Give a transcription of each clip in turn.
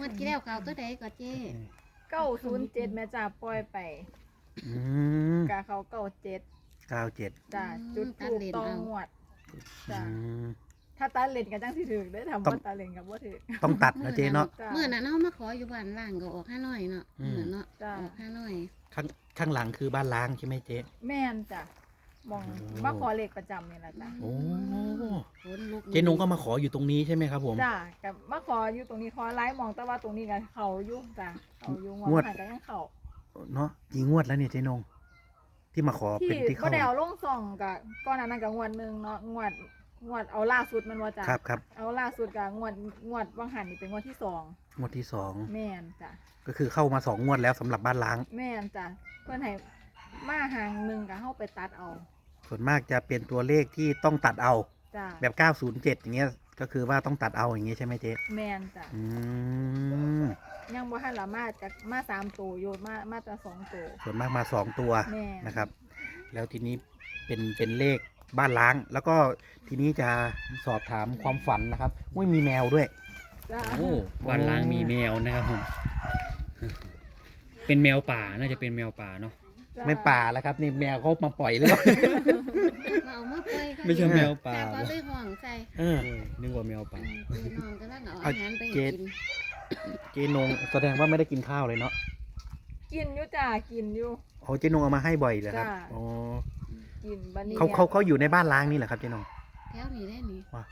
งวดที่แล้วเก่าตัวใดก็เจ๊เก้าศูนย์เจ็ดแม่จ่าปล่อยไปอืมกะเขาเก้าเจ็ดเก้าเจ็ดจ้ะจุดถูกต้องงวดจ้ะอืม ถ้าตาเล่นกันจังสิถึกได้อทำต้องว่าตาเล่นกับว่าถึกต้องตัดนะเจ๊เนาะจ้ะเมื่อนั้นเฮามาขออยู่บ้านล่างก็ออกห้าน้อยเนาะอืมเมื่อเนาะจ้ะออกห้าน้อยข้างข้างหลังคือบ้านล้างใช่ไหมเจ๊แม่นจ้ะ มองโอ้มาขอเลขประจำนี่แหละจ้ะโอ้ขนลุกเจ๊นงก็มาขออยู่ตรงนี้ใช่ไหมครับผม จ้ะกับมาขออยู่ตรงนี้ขอไลฟ์มองแต่ว่าตรงนี้กันเขาอยู่จ้ะเขาอยู่งงววดดหันกันยังเขาเนาะกี่งวดแล้วเนี่ยเจ๊นง ที่มาขอที่เป็นที่ก็เข้าได้เอาลงส่องกับก้อนอันนั้นกับงวดหนึ่งเนาะงวดงวดเอาล่าสุดมันว่าจ้ะครับครับเอาล่าสุดกับงวดงวดวังหันนี่เป็นงวดที่สองงวดที่สองแม่นจ้ะก็คือเข้ามาสองงวดแล้วสำหรับบ้านล้าง แม่นจ้ะเพื่อนให้ มาหางหนึ่งกับเข้าไปตัดเอาส่วนมากจะเป็นตัวเลขที่ต้องตัดเอา จ้ะแบบ 907 อย่างเงี้ย ก็คือว่าต้องตัดเอาอย่างงี้ใช่ไหมเจ๊แม่นจ้ะอืมยังบ่ทันละมาจากมาสามตัวโยมามาแต่สองตัวส่วนมากมาสองตัวแม่นะครับ แล้วทีนี้เป็นเป็นเลขบ้านล้าง แล้วก็ทีนี้จะสอบถามความฝันนะครับว่ามีแมวด้วย จ้ะโอ้บ้านล้างมีแมวนะครับผม เป็นแมวป่าน่าจะเป็นแมวป่าเนาะจ้ะ ไม่ป่าแล้วครับ นี่แมวเขามาปล่อยเลยเราเอามาปล่อยก็ไม่ใช่แมวป่าแต่ก็เลยห้องใส่เออเออนึกว่าแมวป่าเออน้องกำลังเอาเอาอาหารไปให้เจ็ดกินเจนงแสดงว่าไม่ได้กินข้าวเลยเนาะกินอยู่จ้ะกินอยู่โอ้เจนงเอามาให้บ่อยเลยครับจ้ะอ๋อกินบันนี้เขาเขาเขาอยู่ในบ้านล้างนี่แหละครับเจนงแถวนี้ได้นี่ว่ะ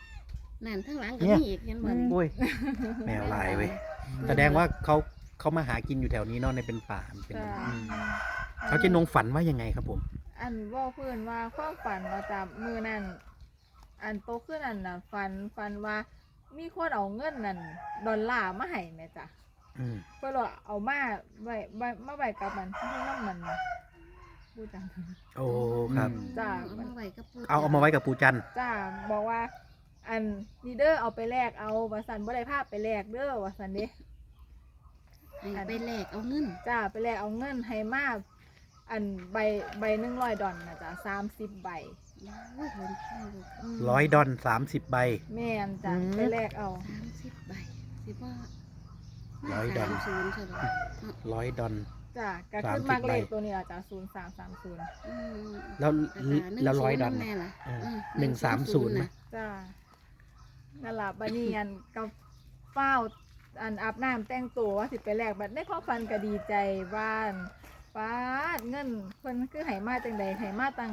นั่นข้างหลังก็เนี่ยมีอีกเห็นบ่นี่โอ้ยแมวลายเว้ยแสดงว่าเขาเขามาหากินอยู่แถวนี้เนาะในเป็นป่าเป็นจ้ะอืม เขาเจนงฝันว่ายังไงครับผม อันว่าเพื่อนว่าความฝันว่าจ้ะมือนั่นอันโตขึ้นอันน่ะฝันฝันว่ามีคนเอาเงินนั่นดอลลาร์มาให้แม่จ้ะอืมเพื่อว่าเอามาไว้ไว้มาไว้กับมันที่น้ำมันพูดจังโอ้ครับ จ้ะเอามาไว้กับปูเอาเอามาไว้กับปูจันทร์จ้าบอกว่า อันนีเด้อเอาไปแลกเอาว่าสันบ่ได้ภาพไปแลกเด้อว่าสันเด้ ให้ไปแลกเอาเงินจ้าไปแลกเอาเงินให้มา อันใบใบหนึ่งร้อยดอลนะจ้ะสามสิบใบโอ้ยคนข้าวลูกมร้อยดอนสามสิบใบ แม่นจ้ะอืม ไปแลกเอา สามสิบใบสิบ่ร้อยดอลสามศูนย์ใช่ไหมร้อยดอน จ้ะก็สามขึ้นสิบมากเลขใบ ตัวนี้ละจ้ะศูนย์สามสามศูนย์อืมแล้วราคาแล้วร้อยดอน แน่ล่ะเอออืมหนึ่งสามศูนย์น่ะจ้านั่นล่ะบัดนี้อันกับเฝ้าวอันอาบน้ำแต่งตัวว่าสิไปแลกบัดในความฝันก็ดีใจบ้าน ป้าดเงินเพิ่นคือให้มาจังใดให้มาตั้ง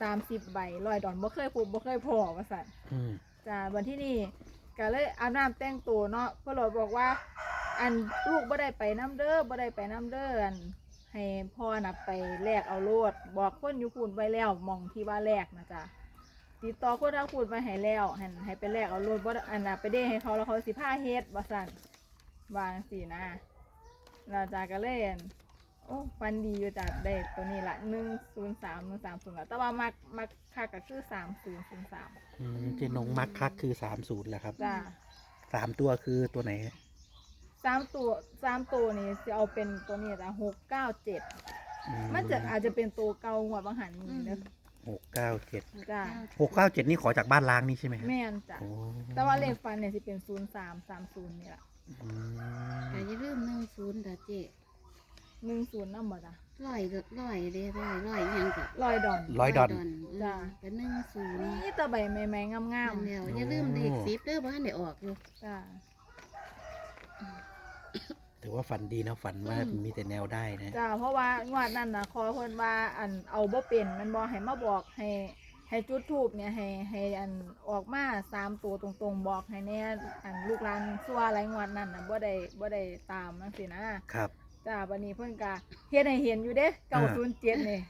สามสิบใบร้อยดอนบ่เคยพบบ่เคยพอว่าสั่นอืมจ้าวันที่นี่ก็เลยอาบน้ำแต่งตัวเนาะเพื่อบอกว่า อันลูกบ่ได้ไปน้ำเด้อบ่ได้ไปน้ำเด้ออันให้พ่อน่ะไปแลกเอาโลด บอกคนอยู่พูนไว้แล้วหมองที่ว่าแลกนะจ๊ะติดต่อคนทางพูนไปให้แล้วให้ให้ไปแลกเอาโลดบ่ได้อันน่ะไปเด้ให้เขาแล้วเขาสิพาเฮ็ดว่าซั่นวาจังสินะแล้วจ้าก็เลยอั่น โอ้ฟันดีอยู่จ้ะได้ตัวนี้ละ103 130ละแต่ว่ามักมักคักก็คือ3003อืมเจนงมักคักคือสามศูนย์แหละครับจ้าสามตัวคือตัวไหนสามตัวสามตัวนี่จะเอาเป็นตัวนี้จ้ะหกเก้าเจ็ดอืมันจะอาจจะเป็นตัวเก่าหัวบางหันนี่นะหกเก้าเจ็ดจ้าหกเก้าเจ็ดนี่ขอจากบ้านล้างนี่ใช่ไหมครับแม่นจ้ะโอ้แต่ว่าเลขฟันเนี่ยจะเป็นศูนย์สามสามศูนย์นี่แหละอืก็มอย่าลืมหนึ่งศูนย์เด้อเจ๊ หนึ่งศูนย์นั่นบ่จ้ะร้อยเด้อร้อยเด้อร้อยร้อยอิหยังก็ลอยดอน ร้อยดอน จ้ะเป็นหนึ่งศูนย์นี่ตะใบใหม่ๆงามงามแล้วอย่าลืมเลขสิบเด้อบ้านได้ออกอยู่ ๆจ้าถือว่าฝันดีนะฝันว่ามีแต่แนวได้นะ จ้าเพราะว่างวดนั้นนะขอเพิ่นว่าอันเอาบ่เป็นมันบ่ให้มาบอกให้ให้จุดทูบเนี่ยให้ให้อันออกมาสามตัวตรงๆบอกให้แน่อันลูกหลานซัวอะไรงวดนั้นน่ะบ่ได้บ่ได้ตามจังซี่นะครับ จ้าวันนี้เพิ่นก็เฮ็ดให้เห็นอยู่เด้เก้าศูนย์เจ็ดนี่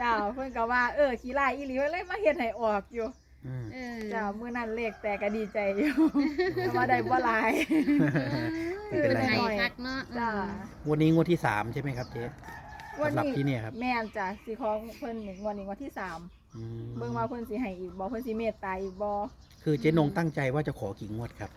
จ้าเพิ่นก็ว่าเออขี้ลายอีหลีเพิ่นเลยมาเฮ็ดให้ออกอยู่อืมเออจ้ามื้อนั้นเลขแต่ก็ดีใจอยู่แต่ว่าได้บ่หลายไม่เป็นไรไทยคักเนาะจ้าวันนี้งวดที่สามใช่ไหมครับเจ๊วันสำหรับนี้ที่เนี่ยครับแม่นจ้าสิของเพิ่นนี่งวดนี้งวดที่สามอืมเบิ่งว่าเพิ่นสิให้อีกบ่เพิ่นสิเมตตาอีกบ่คือเจ๊นงตั้งใจว่าจะขอกี่งวดครับ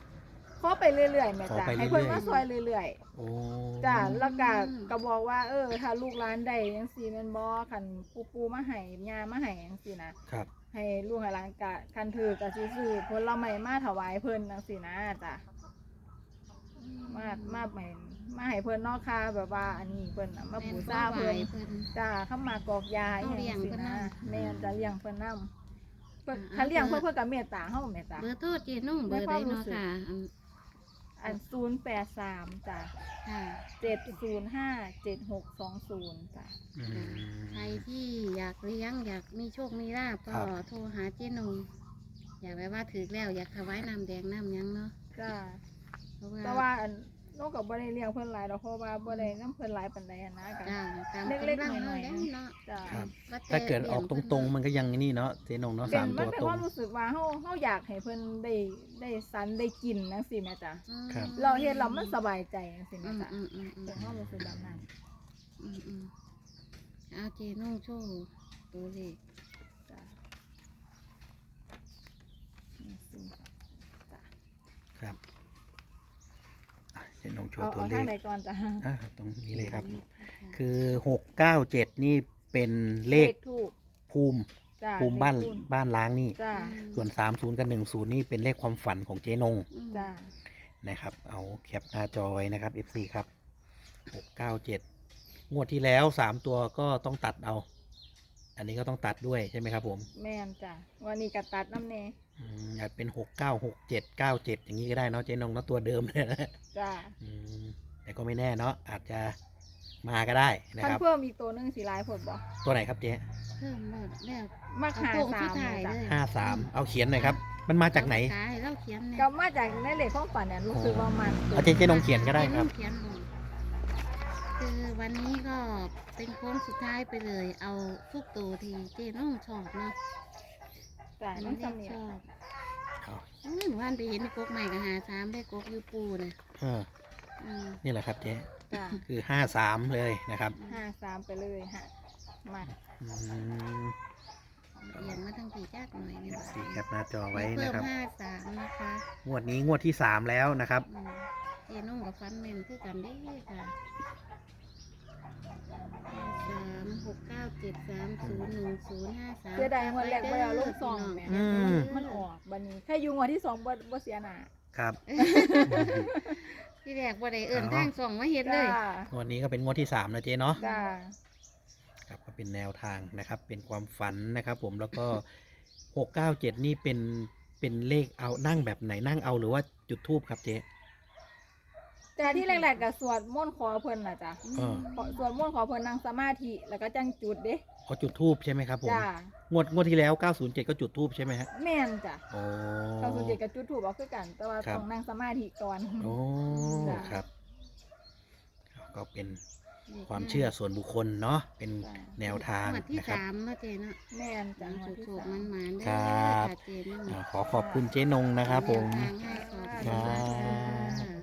ขอไปเรื่อยๆแม่ขอจ้าไปให้เพิ่นเรื่อยๆมาซอยเรื่อยโอ้ๆจ้าแล้วก็ก็บอกว่า เออ ถ้าลูกหลานได้จังซี่แม่นบ่คันปู่ปู่มาให้ย่ามาให้จังซี่นะครับ ให้ลูกให้หลานกะคันถือกะสิซื้อผลไม้มาถวายเพิ่นจังซี่นะจ้ะมามาใหม่มาให้เพิ่นเนอกค่ะแบบว่า อันนี้เพิ่นน่ะมาแม่บูนชาบ่ไหวเพิ่น เพิ่น จ้าเข้ามากอกยาเอาเลี้ยงจัเพิ่นนะนำแม่นจะเลี้ยงเพิ่นนํเพิ่นอ่า ถ้าเลี้ยงเบอเพิ่ร์นเพิ่นก็เมตตาเฮาแม่จ้าเบอร์โทรเจนุ่งเบอร์ในค ใดวามรู้เนาะสึกค่ะอันอัน083จ้ะค่ะ705 7620จ้ะอืม ใครที่อยากเลี้ยงอยากมีโชคมีลาบก็ครับ โทรหาเจนงอยากไว้ว่าถือแล้วอยากถวายน้ำแดงน้ำหยังเนาะจ้าเพราะว่าแต่ว่าอัน นกก็บ่ได้เลี้ยงเพิ่นหลายดอกเพราะว่าบ่ได้นํเพิ่นหลายปานใดอะนะก็จ้าตามเล็กๆกำลังหน่เนาะอยๆ เนาะจ้าครับ ว่แต่ถ้าเกิดออกตรงๆมัมันก็ยังนี่เนาะเจ๊นงเนาะเป็สานมมัตันวเป็นตรควางมรู้สึกว่าเฮาเฮาอยากให้เพิ่นได้ได้สันได้กินจังซี่แม่จ้ะครับ เราเฮ็ดแล้วมันสบายใจจังซี่อืแม่มจ้ะอืมอืมอืมเป็นความรู้สึกแบบนั้น อืมอืมเอาเจนงโชว์ตัวเลขจ้ะนี่สิจ้ะครับอะเจ๊นง โชเอาว์ตัวเอาเลทางขใดก่อนจ้ะอะตรงนี้เลยครับ คือหกเก้าเจ็ดนี่เป็นเลขถูกภูมิจ้ะภูมิบ้านเลขทูปบ้านล้างนี่ จ้ะส่วนสามศูนย์กับหนึ่งศูนย์นี่เป็นเลขความฝันของเจ๊นงอืมจ้ะนะครับ เอาแคปหน้าจอไว้นะครับ FC ครับหกเก้าเจ็ดงวดที่แล้วสามตัวก็ต้องตัดเอา อันนี้ก็ต้องตัดด้วยใช่ไหมครับผม แม่นจ้ะวันนี้ก็ตัดน้ำแน่ อืมอาจเป็นหกเก้าหกเจ็ดเก้าเจ็ดอย่างนี้ก็ได้เนาะเจ๊นงเนาะตัวเดิมเลยนะจ้ะอืมแต่ก็ไม่แน่เนาะอาจจะมาก็ได้นะคันครับ เพิ่มอีกตัวหนึงสิหลายผลบ่ตัวไหนครับเจ๊เพิ่มหมดแล้วมักหาเอโค้งสาสุมดท้ายจ้ะเลยห้าสามเอาเขียนหน่อยครับ มันมาจากไหนเอปกกให้เราเขียนเนี่ยก็มาจากในเลขของฝันเนี่ยรู้สึกว่ามันเอาเจ๊เจ๊นงเขียนก็ได้ครับ เขียนลงคือวันนี้ก็เป็นโค้งสุดท้ายไปเลย เอาทุกตัวที่เจน้องชอบเนาะ จ้ะอันน้อนี้งชสำอบเนียงเอาอืมวันไปเห็นในกกใหม่กับหาสามได้กกอยูปูนะเอออืมนี่แหละครับเจ๊จ้ะคือห้าสามเลยนะครับห้าสามไปเลยฮะมาอืมเอียงมาทั้งผีจักหน่อยนี่สีแคปหน้าจอไว้เพิ่นะมครับห้าสามนะคะงวดนี้งวดที่สามแล้วนะครับอืมเจน้องกับฟันเมนคือกันได้ค่ะห้าสาม หกเก้าเจ็ดสามศูนย์หนึ่งศูนย์ห้าสามเสียดายงวดแรกบ่ได้เอาลูกซองแหม่อืม มันออกบัดนี้แค่อยู่งวดที่สองบ่บ่เสียหน้าครับ ที่แรกว่าได้เอิ่นอ๋อ ทางส่องมาเห็นเลจ้ายงวดนี้ก็เป็นงวดที่สามนะเจ๊เนาะ จ้า ครับก็เป็นแนวทางนะครับ เป็นความฝันนะครับ ผมแล้วก็ หกเก้าเจ็ดนี่เป็นเป็นเลขเอานั่งแบบไหนนั่งเอาหรือว่าจุดทูบครับเจ๊ แต่ที่แรกๆก็สวดมนต์ขอเพิ่นน่ะจ้ะเออขอสวดมนต์ขอเพิ่นนั่งสมาธิแล้วก็จังจุดเด้เขาจุดทูบใช่ไหมครับผม จ้างวดงวดที่แล้ว 907 ก็จุดทูบใช่ไหมฮะแม่นจ้ะโอ้ เขาสุดเด็กกับจุดถูกเอาคือกัน แต่ว่าครับ ต้องนั่งสมาธิก่อน โอ้ จ้ะ ครับ ก็เป็นความเชื่อส่วนบุคคลเนาะ เป็นจ้ะแนวทางงวดที่นะครับ สามเนาะเจเนาะแม่นจ้ะจังงวดที่สุกสาๆม มันหมานๆเด้อครับค่ะเจเนาะอ่าขอขอบคุณเจ๊นงนะครับผม แนวทางให้ขอบคุณครับ